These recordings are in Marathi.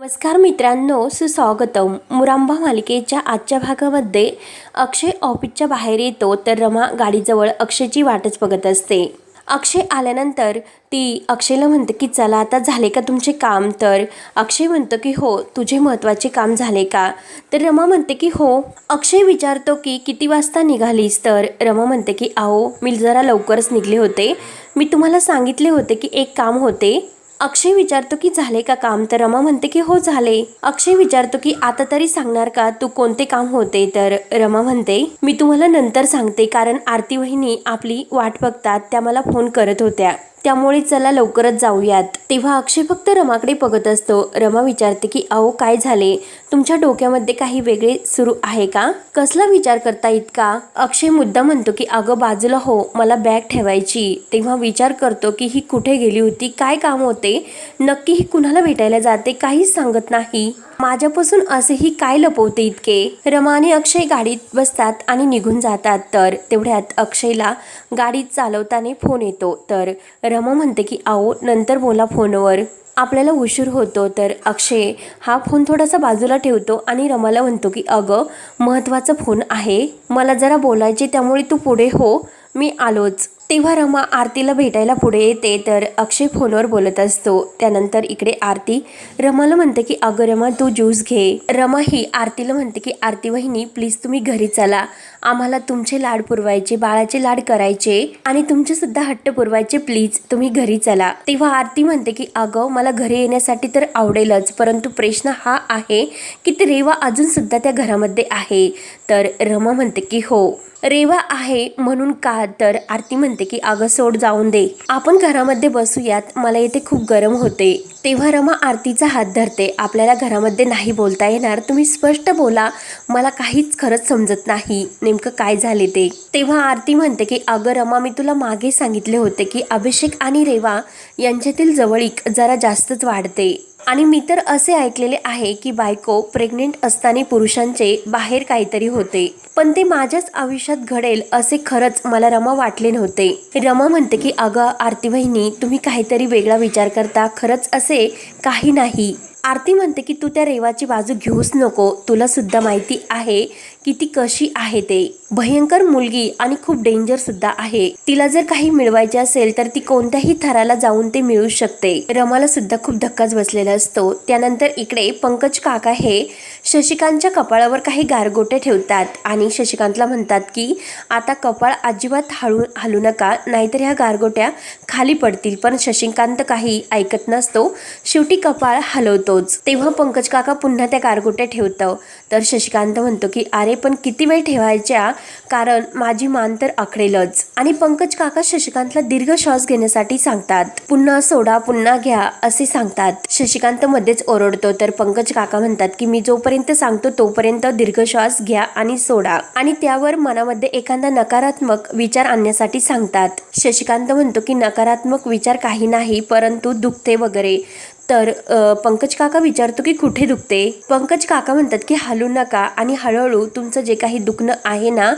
नमस्कार मित्रांनो सुस्वागतम. मुरांबा मालिकेच्या आजच्या भागामध्ये अक्षय ऑफिसच्या बाहेर येतो तर रमा गाडीजवळ अक्षयची वाटच बघत असते. अक्षय आल्यानंतर ती अक्षयला म्हणते की चला आता झाले का तुमचे काम? तर अक्षय म्हणतो की हो तुझे महत्त्वाचे काम झाले का? तर रमा म्हणते की हो. अक्षय विचारतो की किती वाजता निघालीस? तर रमा म्हणते की आहो मी जरा लवकरच निघले होते. मी तुम्हाला सांगितले होते की एक काम होते. अक्षय विचारतो की झाले का काम? तर रमा म्हणते की हो झाले अक्षय विचारतो की आता तरी सांगणार का? तू कोणते काम होते? तर रमा म्हणते मी तुम्हाला नंतर सांगते कारण आरती वहिनी आपली वाट बघतात त्या मला फोन करत होत्या. त्यामुळे चला लवकरच जाऊयात. तेव्हा अक्षय फक्त रमाकडे बघत असतो. रमा विचारते की अहो काय झाले? तुमच्या डोक्यामध्ये काही वेगळे सुरू आहे का? कसला विचार करता इतका? अक्षय मुद्दा म्हणतो की अगं बाजूला हो मला बॅग ठेवायची. तेव्हा विचार करतो की ही कुठे गेली होती? काय काम होते? नक्की ही कुणाला भेटायला जाते? काहीच सांगत नाही. माझ्यापासून असेही काय लपवते इतके? रमाने अक्षय गाडीत बसतात आणि निघून जातात. तर तेवढ्यात अक्षयला गाडी चालवताना फोन येतो. तर रमा म्हणते की आओ नंतर बोला फोनवर. आपल्याला उशीर होतो. तर अक्षय हा फोन थोडासा बाजूला ठेवतो आणि रमाला म्हणतो की अगं महत्त्वाचा फोन आहे. मला जरा बोलायचे त्यामुळे तू पुढे हो. मी आलोच. तेव्हा रमा आरतीला भेटायला पुढे येते तर अक्षय फोनवर बोलत असतो. त्यानंतर इकडे आरती. रमाला म्हणते की अगं रमा तू ज्यूस घे. रमा ही आरतीला म्हणते की आरती वहिनी प्लीज तुम्ही घरी चला. आम्हाला तुमचे लाड पुरवायचे बाळाचे लाड करायचे आणि तुमचे सुद्धा हट्ट पुरवायचे. प्लीज तुम्ही घरी चला. तेव्हा आरती म्हणते की अगं मला घरी येण्यासाठी तर आवडेलच परंतु प्रश्न हा आहे की ते रेवा अजून सुद्धा त्या घरामध्ये आहे. तर रमा म्हणते की हो. रेवा आहे म्हणून का? तर आरती म्हणते की अगं सोड जाऊन दे. आपण घरामध्ये बसूयात. मला येथे खूप गरम होते. तेव्हा रमा आरतीचा हात धरते. आपल्याला घरामध्ये नाही बोलता येणार. तुम्ही स्पष्ट बोला. मला काहीच खरंच समजत नाही. नेमकं काय झाले ते? तेव्हा आरती म्हणते की अगं रमा मी तुला मागे सांगितले होते की अभिषेक आणि रेवा यांच्यातील जवळीक जरा जास्तच वाढते. आणि मी तर असे ऐकलेले आहे की बायको प्रेग्नेंट असताना पुरुषांचे बाहेर काहीतरी होते. पण ते माझ्याच आयुष्यात घडेल असे खरंच मला रमा वाटले नव्हते. रमा म्हणते की अगं आरती बहिणी तुम्ही काहीतरी वेगळा विचार करता. खरंच असे काही नाही. आरती म्हणते की तू त्या रेवाची बाजू घेऊच नको. तुला सुद्धा माहिती आहे की ती कशी आहे ते. भयंकर मुलगी आणि खूप डेंजर सुद्धा आहे. तिला जर काही मिळवायचे असेल तर ती कोणत्याही थराला जाऊन ते मिळू शकते. रमाला सुद्धा खूप धक्काच बसलेला असतो. त्यानंतर इकडे पंकज काका हे शशिकांतच्या कपाळावर काही गारगोटे ठेवतात आणि शशिकांतला म्हणतात की आता कपाळ अजिबात हळू हलू नका नाहीतर ह्या गारगोट्या खाली पडतील. पण शशिकांत काही ऐकत नसतो. शेवटी कपाळ हलवतोच. तेव्हा पंकज काका पुन्हा त्या गारगोट्या ठेवतं. तर शशिकांत म्हणतो की अरे पण किती वेळ ठेवायच्या? कारण माझी मान तर आखडेलच आणि पंकज काका शशिकांतला दीर्घ श्वास घेण्यासाठी सांगतात. पुन्हा सोडा पुन्हा घ्या असे सांगतात. शशिकांत मध्येच ओरडतो. तर पंकज काका म्हणतात की मी जोपर्यंत सांगतो तोपर्यंत दीर्घ श्वास घ्या आणि सोडा. आणि त्यावर मनामध्ये एखादा नकारात्मक विचार आणण्यासाठी सांगतात. शशिकांत म्हणतो की नकारात्मक विचार काही नाही परंतु दुखते वगैरे. तर पंकज काका विचारतो की कुठे दुखते? पंकज काका म्हणतात की हलू नका आणि हळूहळू तुमचं जे काही दुखणं आहे ना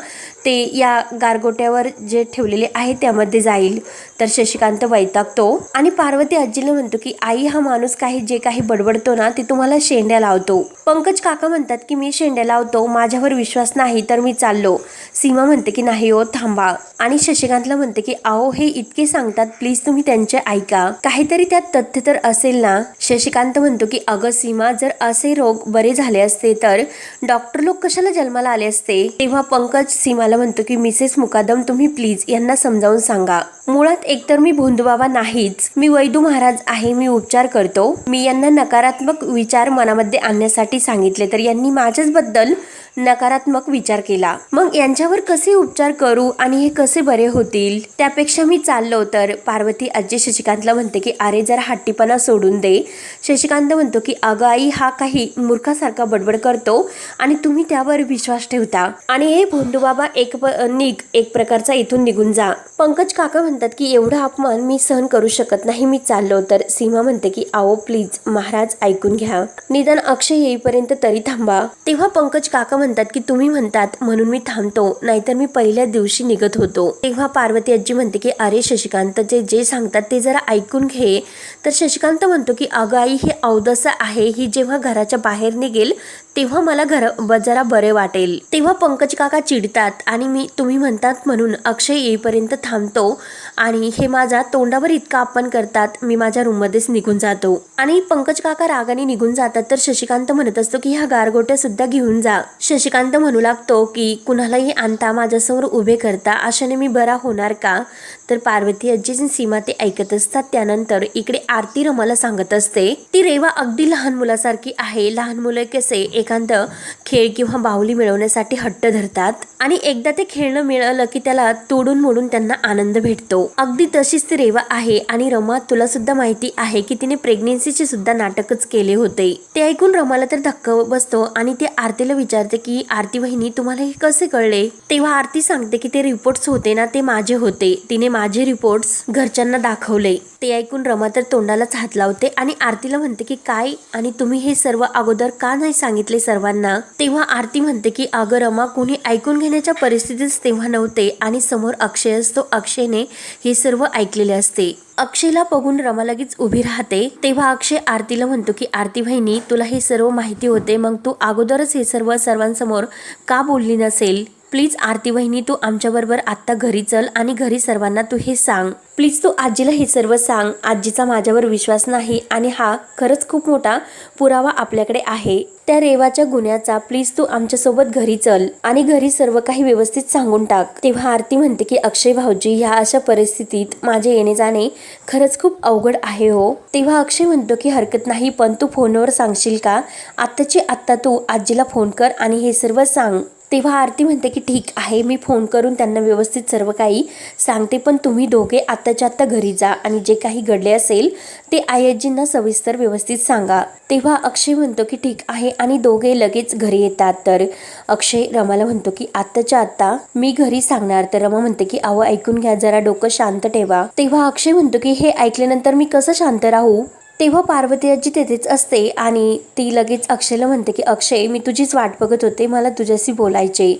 ते या गारगोट्यावर जे ठेवलेले आहे त्यामध्ये जाईल. तर शशिकांत वैतागतो आणि पार्वती आजीला म्हणतो की आई हा माणूस काही जे काही बडबडतो ना ते तुम्हाला शेंड्या लावतो. पंकज काका म्हणतात की मी शेंड्या लावतो माझ्यावर विश्वास नाही तर मी चाललो. सीमा म्हणते की नाही हो थांबा. आणि शशिकांतला म्हणते की आओ हे इतके सांगतात प्लीज तुम्ही त्यांचे ऐका. काहीतरी त्यात तथ्य तर असेल ना? शशिकांत म्हणतो की अगं सीमा जर असे रोग बरे झाले असते तर डॉक्टर लोक कशाला जन्माला आले असते? तेव्हा पंकज सीमाला म्हणतो की मिसेस मुकादम तुम्ही प्लीज यांना समजावून सांगा. मुळात एकतर मी भोंदूबाबा नाहीच. मी वैदू महाराज आहे मी उपचार करतो. मी यांना नकारात्मक विचार मनामध्ये आणण्यासाठी सांगितले तर यांनी माझ्याच बद्दल नकारात्मक विचार केला. मग यांच्यावर कसे उपचार करू आणि हे कसे बरे होतील? त्यापेक्षा मी चाललो तर. पार्वती आजी शशिकांतला म्हणते की अरे जरा हट्टीपणा सोडून दे. शशिकांत म्हणतो की अगं आई हा काही मूर्खासारखा बडबड करतो आणि तुम्ही त्यावर विश्वास ठेवता. आणि हे भोंदूबाबा एक प- निघ एक प्रकारचा इथून निघून जा. पंकज काका म्हणतात की एवढा अपमान मी सहन करू शकत नाही. मी चाललो तर. सीमा म्हणते की आओ प्लीज महाराज ऐकून घ्या. निदान अक्षय येईपर्यंत तरी थांबा. तेव्हा पंकज काका म्हणतात की तुम्ही म्हणतात म्हणून मी थांबतो नाहीतर मी पहिल्या दिवशी निघत होतो. तेव्हा पार्वती आजी म्हणते की अरे शशिकांत जे जे सांगतात ते जरा ऐकून घे. तर शशिकांत म्हणतो की अगं आई हे अवदसा आहे. ही जेव्हा घराच्या बाहेर निघेल तेव्हा मला घर ब- जरा बरे वाटेल. तेव्हा पंकज काका चिडतात आणि मी तुम्ही म्हणतात म्हणून अक्षय येईपर्यंत थांबतो आणि हे माझा तोंडावर इतका आपण करतात मी माझ्या रूममध्येच निघून जातो. आणि पंकज काका रागाने निघून जातात तर शशिकांत म्हणत असतो की ह्या गारगोट्या सुद्धा घेऊन जा. शशिकांत म्हणू लागतो की कुणालाही आणता माझ्यासमोर उभे करता अशाने मी बरा होणार का? तर पार्वती आजी सीमा ते ऐकत असतात त्यानंतर इकडे आरती रमाला सांगत असते ती रेवा अगदी लहान मुलासारखी आहे. लहान मुलं कसे? एखादं खेळ किंवा बाहुली मिळवण्यासाठी हट्ट धरतात आणि एकदा ते खेळणं मिळालं की त्याला तोडून मोडून त्यांना आनंद भेटतो. अगदी तशीच ती रेवा आहे आणि रमा तुला सुद्धा माहिती आहे की तिने प्रेग्नेन्सीचे सुद्धा नाटकच केले होते. ते ऐकून रमाला तर धक्का बसतो आणि ते आरतीला विचारते की आरती वहिनी तुम्हाला हे कसे कळले? तेव्हा आरती सांगते की ते रिपोर्ट्स होते ना ते माझे होते. तिने माझे रिपोर्ट्स घरच्यांना दाखवले. ते ऐकून रमा तर तोंडालाच हात लावते आणि आरतीला म्हणते की काय आणि तुम्ही हे सर्व अगोदर का नाही सांगितले? सर्वांना तेव्हा आरती म्हणते की अगं रमा कोणी ऐकून घेण्याच्या परिस्थितीच तेव्हा नव्हते आणि समोर अक्षय असतो. अक्षयने हे सर्व ऐकलेले असते. अक्षयला बघून रमा लगेच उभी राहते. तेव्हा अक्षय आरतीला म्हणतो की आरती बहिणी तुला हे सर्व माहिती होते. मग तू अगोदरच हे सर्व सर्वांसमोर का बोलली नसेल? प्लीज आरती वहिनी तू आमच्याबरोबर आत्ता घरी चल आणि घरी सर्वांना तू हे सांग. प्लीज तू आजीला हे सर्व सांग. आजीचा माझ्यावर विश्वास नाही आणि हा खरंच खूप मोठा पुरावा आपल्याकडे आहे. त्या रेवाच्या गुन्ह्याचा प्लीज तू आमच्यासोबत घरी चल आणि घरी सर्व काही व्यवस्थित सांगून टाक. तेव्हा आरती म्हणते की अक्षय भाऊजी ह्या अशा परिस्थितीत माझे येणे जाणे खरंच खूप अवघड आहे हो. तेव्हा अक्षय म्हणतो की हरकत नाही पण तू फोनवर सांगशील का? आत्ताची आत्ता तू आजीला फोन कर आणि हे सर्व सांग. तेव्हा आरती म्हणते की ठीक आहे मी फोन करून त्यांना व्यवस्थित सर्व काही सांगते पण तुम्ही दोघे आत्ताच्या आत्ता घरी जा आणि जे काही घडले असेल ते आयजींना सविस्तर व्यवस्थित सांगा. तेव्हा अक्षय म्हणतो की ठीक आहे आणि दोघे लगेच घरी येतात. तर अक्षय रमाला म्हणतो की आत्ताच्या आत्ता मी घरी सांगणार. तर रमा म्हणते की अहो ऐकून घ्या जरा डोकं शांत ठेवा. तेव्हा अक्षय म्हणतो की हे ऐकल्यानंतर मी कसं शांत राहू? तेव्हा पार्वती आजी तेथेच असते आणि ती लगेच अक्षयला म्हणते की अक्षय मी तुझीच वाट बघत होते मला तुझ्याशी बोलायचे.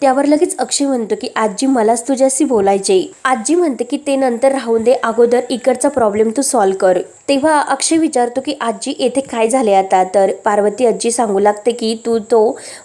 त्यावर लगेच अक्षय म्हणतो की आजी मलाच तुझ्याशी बोलायचे. आजी म्हणते की ते नंतर राहून दे अगोदर इकडचा प्रॉब्लेम तू सॉल्व कर. तेव्हा अक्षय विचारतो की आजी येथे काय झाले आता? तर पार्वती आजी सांगू लागते की तू तो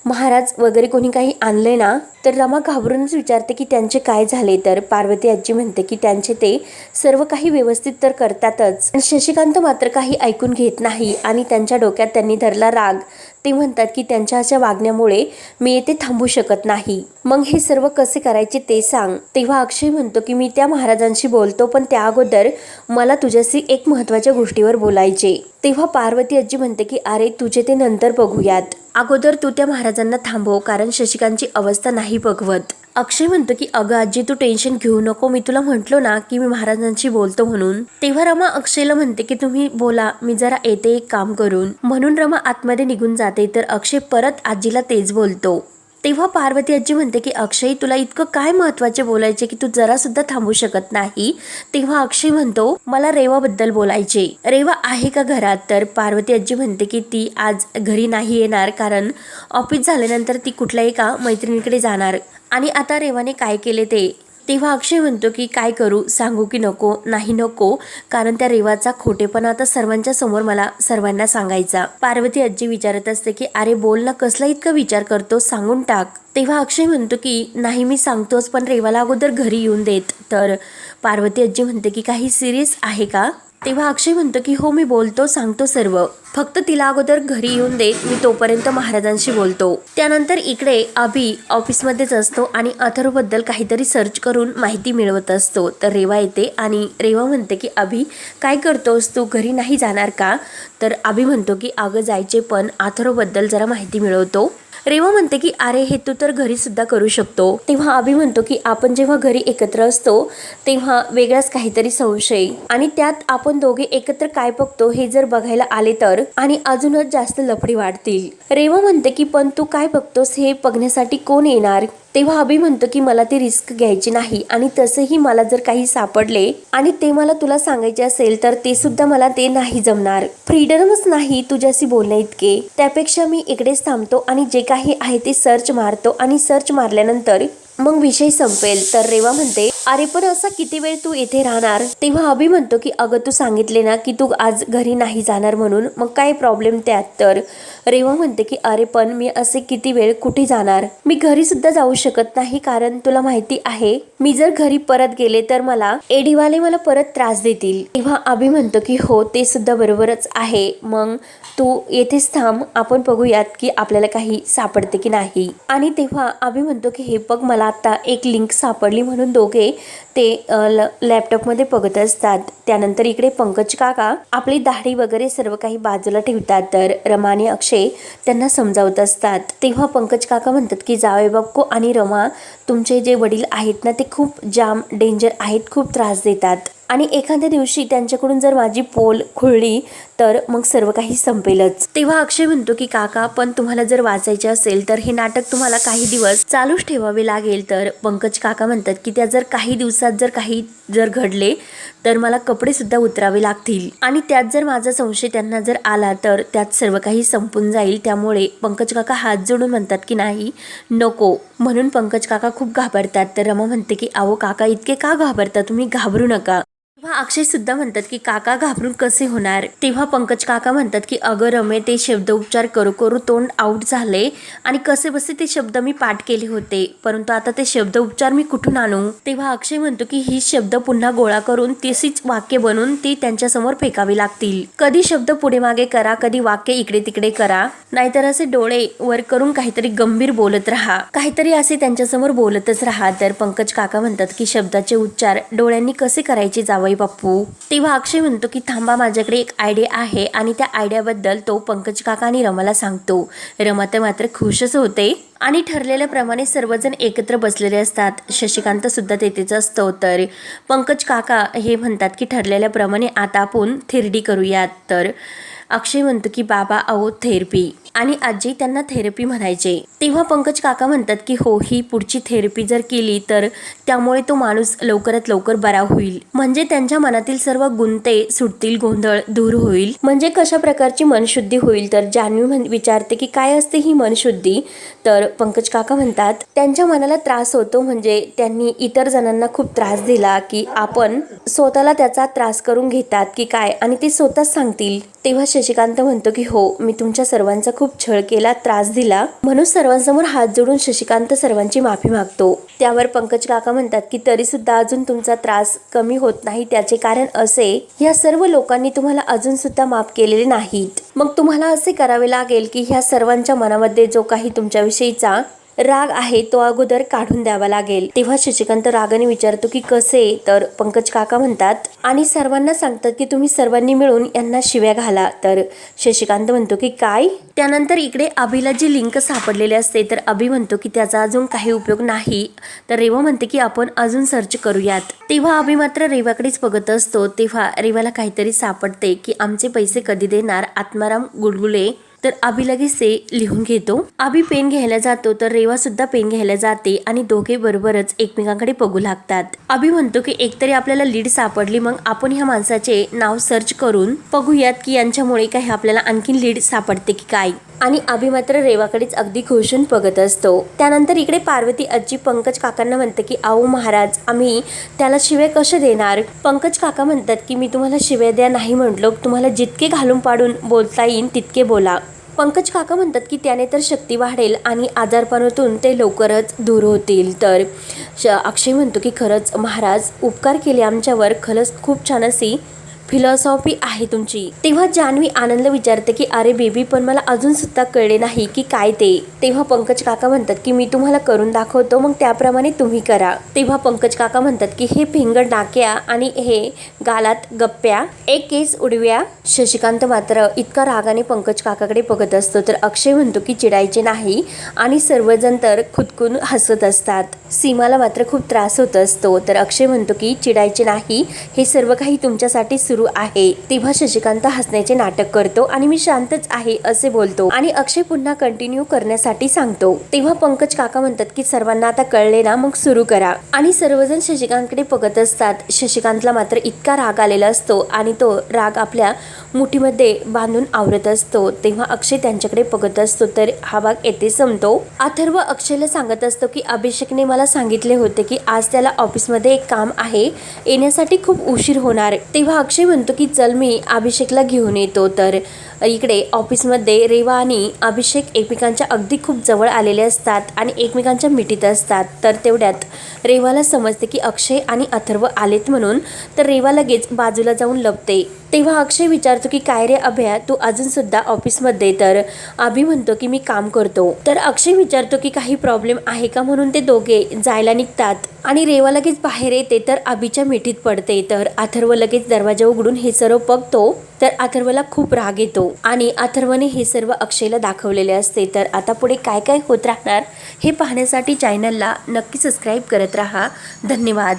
महाराज वगैरे कोणी काही आणले ना? तर रमा घाबरूनच विचारते की त्यांचे काय झाले तर पार्वती आजी म्हणते की त्यांचे ते सर्व काही व्यवस्थित तर करतातच शशिकांत मात्र काही ऐकून घेत नाही आणि त्यांच्या डोक्यात त्यांनी धरला राग. ते म्हणतात की त्यांच्या अशा वागण्यामुळे मी येथे थांबू शकत नाही. मग हे सर्व कसे करायचे ते सांग. तेव्हा अक्षय म्हणतो की मी त्या महाराजांशी बोलतो पण त्या अगोदर मला तुझ्याशी एक महत्त्वाच्या गोष्टीवर बोलायचे. तेव्हा पार्वती आजी म्हणते की अरे तुझे ते नंतर बघूयात. अगोदर तू त्या महाराजांना थांबव कारण शशिकांची अवस्था नाही बघवत. अक्षय म्हणतो की अगं आजी तू टेन्शन घेऊ नको मी तुला म्हटलो ना की मी महाराजांशी बोलतो म्हणून. तेव्हा रमा अक्षयला म्हणते की तुम्ही बोला मी जरा येते एक काम करून. म्हणून रमा आतमध्ये निघून जाते तर अक्षय परत आजीला तेच बोलतो. तेव्हा पार्वती आजी म्हणते की अक्षय तुला इतकं काय महत्त्वाचे बोलायचे की तू जरा सुद्धा थांबू शकत नाही? तेव्हा अक्षय म्हणतो मला रेवाबद्दल बोलायचे. रेवा आहे का घरात? तर पार्वती आजी म्हणते की ती आज घरी नाही येणार कारण ऑफिस झाल्यानंतर ती कुठल्याही एका मैत्रिणीकडे जाणार. आणि आता रेवाने काय केले ते? तेव्हा अक्षय म्हणतो की काय करू? सांगू की नको? नाही नको? कारण त्या रेवाचा खोटेपणा आता सर्वांच्या समोर मला सर्वांना सांगायचा. पार्वती आजी विचारत असते की अरे बोल ना कसला इतका विचार करतो? सांगून टाक. तेव्हा अक्षय म्हणतो की नाही मी सांगतोच पण रेवाला अगोदर घरी येऊन देत. तर पार्वती आजी म्हणते की काही सिरियस आहे का? तेव्हा अक्षय म्हणतो की हो मी बोलतो सांगतो सर्व. फक्त तिला अगोदर घरी येऊन देत मी तोपर्यंत महाराजांशी बोलतो. त्यानंतर इकडे अभि ऑफिसमध्येच असतो आणि अथर्वबद्दल काहीतरी सर्च करून माहिती मिळवत असतो. तर रेवा येते आणि रेवा म्हणते की अभि काय करतोस? तू घरी नाही जाणार का? तर अभि म्हणतो की अगं जायचे पण. अथर्वबद्दल जरा माहिती मिळवतो. रेवा म्हणते की अरे हे तू तर घरी सुद्धा करू शकतो. तेव्हा अभि म्हणतो की आपण जेव्हा घरी एकत्र असतो तेव्हा वेगळाच काहीतरी संशय. आणि त्यात आपण दोघे एकत्र काय बघतो हे जर बघायला आले तर आणि अजूनच जास्त लफडी वाढतील. रेवा म्हणते की पण तू काय बघतोस हे बघण्यासाठी कोण येणार? तेव्हा अभि म्हणतो की मला ती रिस्क घ्यायची नाही आणि तसंही मला जर काही सापडले आणि ते मला तुला सांगायचे असेल तर ते सुद्धा मला ते नाही जमणार. फ्रीडमच नाही तुझ्याशी बोलण्या इतके. त्यापेक्षा मी इकडेच थांबतो आणि जे काही आहे ते सर्च मारतो आणि सर्च मारल्यानंतर मग विषय संपेल. तर रेवा म्हणते अरे पण असा किती वेळ तू इथे राहणार? तेव्हा अभि म्हणतो की अगं तू सांगितले ना की तू आज घरी नाही जाणार म्हणून मग काय प्रॉब्लेम त्यात? तर रेवा म्हणते की अरे पण मी असे किती वेळ कुठे जाणार? मी घरी सुद्धा जाऊ शकत नाही कारण तुला माहिती आहे मी जर घरी परत गेले तर मला एडीवाले मला परत त्रास देतील. तेव्हा अभि म्हणतो की हो ते सुद्धा बरोबरच आहे. मग तू येथेच थांब आपण बघूयात की आपल्याला काही सापडते की नाही. आणि तेव्हा अभि म्हणतो की हे बघ मला आता एक लिंक सापडली म्हणून दोघे ते ल- लॅपटॉपमध्ये बघत असतात. त्यानंतर इकडे पंकज काका आपली दाढी वगैरे सर्व काही बाजूला ठेवतात. तर रमा आणि अक्षय त्यांना समजावत असतात. तेव्हा पंकज काका म्हणतात की जावे बापको आणि रमा तुमचे जे वडील आहेत ना ते खूप जाम डेंजर आहेत खूप त्रास देतात. आणि एखाद्या दिवशी त्यांच्याकडून जर माझी पोल खुळली तर मग सर्व काही संपेलच. तेव्हा अक्षय म्हणतो की काका पण तुम्हाला जर वाचायचे असेल तर हे नाटक तुम्हाला काही दिवस चालूच ठेवावे लागेल. तर पंकज काका म्हणतात की त्या जर काही दिवसात जर काही जर घडले तर मला कपडे सुद्धा उतरावे लागतील. आणि त्यात जर माझा संशय त्यांना जर आला तर त्यात सर्व काही संपून जाईल. त्यामुळे पंकज काका हात जोडून म्हणतात की नाही नको. म्हणून पंकज काका खूप घाबरतात. तर रमा म्हणते की अहो काका इतके का घाबरता? तुम्ही घाबरू नका. तेव्हा अक्षय सुद्धा म्हणतात की काका घाबरून कसे होणार? तेव्हा पंकज काका म्हणतात की अगं रमे ते शब्द उपचार करू करू तोंड आऊट झाले आणि कसे बसे ते शब्द मी पाठ केले होते. परंतु आता ते शब्द उपचार मी कुठून आणू? तेव्हा अक्षय म्हणतो की ही शब्द पुन्हा गोळा करून तशीच वाक्य बनवून ती त्यांच्यासमोर फेकावी लागतील. कधी शब्द पुढे मागे करा कधी वाक्य इकडे तिकडे करा. नाहीतर असे डोळे वर करून काहीतरी गंभीर बोलत राहा. काहीतरी असे त्यांच्यासमोर बोलतच राहा. तर पंकज काका म्हणतात की शब्दाचे उच्चार डोळ्यांनी कसे करायचे जावई बाप्पू तेव्हा अक्षय म्हणतो की थांबा माझ्याकडे एक आयडिया आहे आणि त्या आयडियाबद्दल तो पंकज काका आणि रमाला सांगतो. रमा तर मात्र खुशच होते. आणि ठरलेल्याप्रमाणे सर्वजण एकत्र बसलेले असतात. शशिकांत सुद्धा तेथेच असतो. तर पंकज काका हे म्हणतात की ठरलेल्याप्रमाणे आता आपण थेरडी करूयात. तर अक्षय म्हणतो की बाबा अहो थेरपी. आणि आजी त्यांना थेरपी म्हणायचे. तेव्हा पंकज काका म्हणतात की हो ही पुढची थेरपी जर केली तर त्यामुळे तो माणूस लवकरात लवकर बरा होईल. म्हणजे त्यांच्या मनातील सर्व गुंते सुटतील गोंधळ दूर होईल. म्हणजे कशा प्रकारची मनशुद्धी होईल? तर जान्हवी म्हण विचारते की काय असते ही मनशुद्धी? तर पंकज काका म्हणतात त्यांच्या मनाला त्रास होतो. म्हणजे त्यांनी इतर जणांना खूप त्रास दिला की आपण स्वतःला त्याचा त्रास करून घेतात की काय? आणि ते स्वतःच सांगतील. तेव्हा शशिकांत म्हणतो की हो मी तुमच्या सर्वांचा खूप खूप छळ केला त्रास दिला. म्हणून सर्वांसमोर हात जोडून शशिकांत सर्वांची माफी मागतो. त्यावर पंकज काका म्हणतात की तरी सुद्धा अजून तुमचा त्रास कमी होत नाही त्याचे कारण असे. या सर्व लोकांनी तुम्हाला अजून सुद्धा माफ केलेले नाहीत. मग तुम्हाला असे करावे लागेल की ह्या सर्वांच्या मनामध्ये जो काही तुमच्याविषयीचा राग आहे तो अगोदर काढून द्यावा लागेल. तेव्हा शशिकांत रागाने विचारतो की कसे? तर पंकज काका म्हणतात आणि सर्वांना सांगतात की तुम्ही सर्वांनी मिळून यांना शिव्या घाला. तर शशिकांत म्हणतो की काय? त्यानंतर इकडे अभिला जी लिंक सापडलेली असते तर अभि म्हणतो की त्याचा अजून काही उपयोग नाही. तर रेवा म्हणते की आपण अजून सर्च करूयात. तेव्हा अभि मात्र रेवाकडेच बघत असतो तेव्हा रेवाला काहीतरी सापडते की आमचे पैसे कधी देणार? आत्माराम गुडगुले तर आभी लगेच ते लिहून घेतो. अभि पेन घ्यायला जातो तर रेवा सुद्धा पेन घ्यायला जाते आणि दोघे बरोबरच एकमेकांकडे बघू लागतात. अभि म्हणतो की एकतरी आपल्याला लीड सापडली मग आपण ह्या माणसाचे नाव सर्च करून बघूयात की यांच्यामुळे काही आपल्याला आणखीन लीड सापडते की काय. आणि अभि मात्र रेवाकडेच अगदी खुशून बघत असतो. त्यानंतर इकडे पार्वती आजी पंकज काकांना म्हणते की आओ महाराज आम्ही त्याला शिव्या कशा देणार? पंकज काका म्हणतात की मी तुम्हाला शिव्या द्या नाही म्हटलो तुम्हाला जितके घालून पाडून बोलता येईल तितके बोला. पंकज काका म्हणतात की त्याने तर शक्ती वाढेल आणि आजारपणातून ते लवकरच दूर होतील. तर श अक्षय म्हणतो की खरंच महाराज उपकार केले आमच्यावर. खरंच खूप छान अशी फिलॉसॉफी आहे तुमची. तेव्हा जान्हवी आनंद विचारते की अरे बेबी पण मला अजून सुद्धा कळले नाही की काय ते. तेव्हा पंकज काका म्हणतात की मी तुम्हाला करून दाखवतो मग त्याप्रमाणे तुम्ही करा. तेव्हा पंकज काका म्हणतात की हे फिंगर डाक्या आणि हे गालात गप्प्या एक केस उडव्या. शशिकांत मात्र इतका रागाने पंकज काकाकडे बघत असतो तर अक्षय म्हणतो की चिडायचे नाही. आणि सर्वजण तर खुदकून हसत असतात. सीमाला मात्र खूप त्रास होत असतो तर अक्षय म्हणतो की चिडायचे नाही. हे सर्व काही तुमच्यासाठी सुरू आहे. तेव्हा शशिकांत हसण्याचे नाटक करतो आणि मी शांतच आहे असे बोलतो आणि अक्षय पुन्हा कंटिन्यू करण्यासाठी सांगतो. तेव्हा पंकज काका म्हणतात की सर्वांना आता कळले ना मग सुरू करा. आणि सर्वजण शशिकांतकडे बघत असतात. शशिकांतला मात्र इतका राग आलेला असतो आणि तो राग आपल्या मुठीमध्ये बांधून आवरत असतो. तेव्हा अक्षय त्यांच्याकडे बघत असतो तर हा भाग येथे संपतो. अथर्व अक्षयला सांगत असतो की अभिषेकने मला सांगितले होते की आज त्याला ऑफिसमध्ये एक काम आहे. येण्यासाठी खूप उशीर होणार. तेव्हा अक्षय म्हणतो की चल मी अभिषेकला घेऊन येतो. तर इकडे ऑफिसमध्ये रेवा आणि अभिषेक एकमेकांच्या अगदी खूप जवळ आलेले असतात आणि एकमेकांच्या मिठीत असतात. तर तेवढ्यात रेवाला समजते की अक्षय आणि अथर्व आलेत म्हणून तर रेवा लगेच बाजूला जाऊन लपते. तेव्हा अक्षय विचारतो की काय रे अभया तू अजूनसुद्धा ऑफिसमध्ये? तर अभि म्हणतो की मी काम करतो. तर अक्षय विचारतो की काही प्रॉब्लेम आहे का? म्हणून ते दोघे जायला निघतात आणि रेवा लगेच बाहेर येते तर अभिच्या मिठीत पडते. तर अथर्व लगेच दरवाजा उघडून हे सर्व बघतो तर अथर्वला खूप राग येतो. आणि अथर्वने हे सर्व अक्षयला दाखवलेले असते. तर आता पुढे काय काय होत राहणार हे पाहण्यासाठी चॅनलला नक्की सबस्क्राईब करत राहा. धन्यवाद.